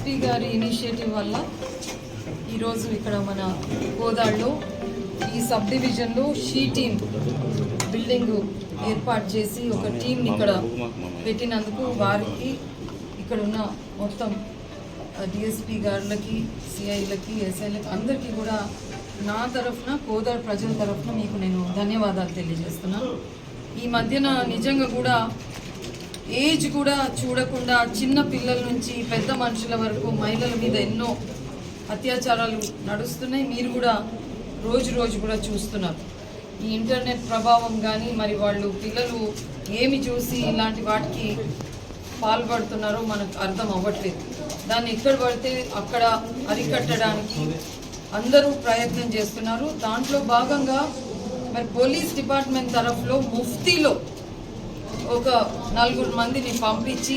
SP గారి initiative వల్ల ఈరోజు ఇక్కడ మన కోదాడులో ఈ సబ్ డివిజన్లో షీ టీమ్ బిల్డింగ్ ఏర్పాటు చేసి ఒక టీంని ఇక్కడ పెట్టినందుకు వారికి ఇక్కడ ఉన్న మొత్తం డిఎస్పీ గారులకి సిఐలకి ఎస్ఐలకి అందరికీ కూడా నా తరఫున గోదావరి ప్రజల తరఫున మీకు నేను ధన్యవాదాలు తెలియజేస్తున్నాను ఈ మధ్యన నిజంగా కూడా ఏజ్ కూడా చూడకుండా చిన్న పిల్లల నుంచి పెద్ద మనుషుల వరకు మహిళల మీద ఎన్నో అత్యాచారాలు నడుస్తున్నాయి. మీరు కూడా రోజు రోజు కూడా చూస్తున్నారు. ఈ ఇంటర్నెట్ ప్రభావం కానీ మరి వాళ్ళు పిల్లలు ఏమి చూసి ఇలాంటి వాటికి పాల్పడుతున్నారో మనకు అర్థం అవ్వట్లేదు. దాన్ని ఎక్కడ పడితే అక్కడ అరికట్టడానికి అందరూ ప్రయత్నం చేస్తున్నారు. దాంట్లో భాగంగా మరి పోలీస్ డిపార్ట్మెంట్ తరఫులో ముఫ్తీలో ఒక నలుగురు మందిని పంపించి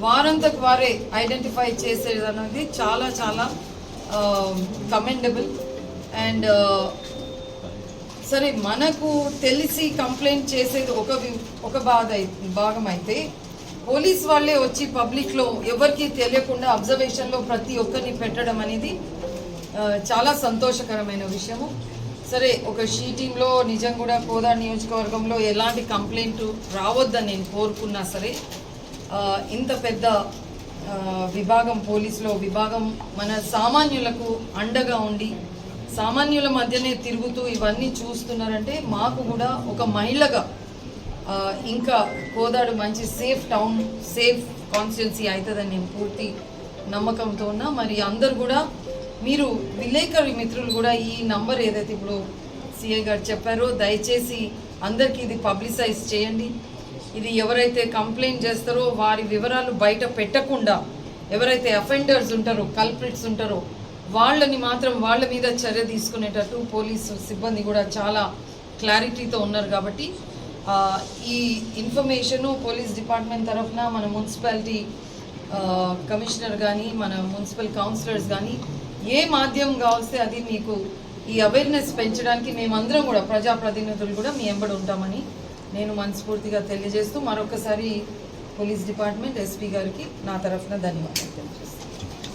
వారంతకు వారే ఐడెంటిఫై చేసేది అనేది చాలా చాలా కమెండబుల్ అండ్ సరే మనకు తెలిసి కంప్లైంట్ చేసేది ఒక వి- ఒక బాధ భాగం అయితే పోలీస్ వాళ్ళే వచ్చి పబ్లిక్లో ఎవరికి తెలియకుండా అబ్జర్వేషన్లో ప్రతి ఒక్కరిని పెట్టడం అనేది చాలా సంతోషకరమైన విషయము. సరే ఒక షీ టీంలో నిజం కూడా కోదా నియోజకవర్గంలో ఎలాంటి కంప్లైంట్ రావద్దని నేను కోరుకున్నా సరే ఇంత పెద్ద విభాగం పోలీసులో విభాగం మన సామాన్యులకు అండగా ఉండి సామాన్యుల మధ్యనే తిరుగుతూ ఇవన్నీ చూస్తున్నారంటే మాకు కూడా ఒక మహిళగా ఇంకా కోదాడు మంచి సేఫ్ టౌన్ సేఫ్ కాన్స్టిట్యున్సీ అవుతుందని నేను పూర్తి నమ్మకంతో ఉన్నా. మరి అందరు కూడా మీరు విలేకరి మిత్రులు కూడా ఈ నంబర్ ఏదైతే ఇప్పుడు సిఐ గారు చెప్పారో దయచేసి అందరికీ ఇది పబ్లిసైజ్ చేయండి. ఇది ఎవరైతే కంప్లైంట్ చేస్తారో వారి వివరాలు బయట పెట్టకుండా ఎవరైతే అఫెండర్స్ ఉంటారో కల్ప్రిట్స్ ఉంటారో వాళ్ళని మాత్రం వాళ్ళ మీద చర్య తీసుకునేటట్టు పోలీసు సిబ్బంది కూడా చాలా క్లారిటీతో ఉన్నారు కాబట్టి ఈ ఇన్ఫర్మేషను పోలీస్ డిపార్ట్మెంట్ తరఫున మన మున్సిపాలిటీ కమిషనర్ కానీ మన మున్సిపల్ కౌన్సిలర్స్ కానీ ఏ మాధ్యమం కావస్తే అది మీకు ఈ అవేర్నెస్ పెంచడానికి మేమందరం కూడా ప్రజాప్రతినిధులు కూడా మీ ఎంబడి ఉంటామని నేను మనస్ఫూర్తిగా తెలియజేస్తూ మరొకసారి పోలీస్ డిపార్ట్మెంట్ ఎస్పీ గారికి నా తరఫున ధన్యవాదాలు తెలియజేస్తాను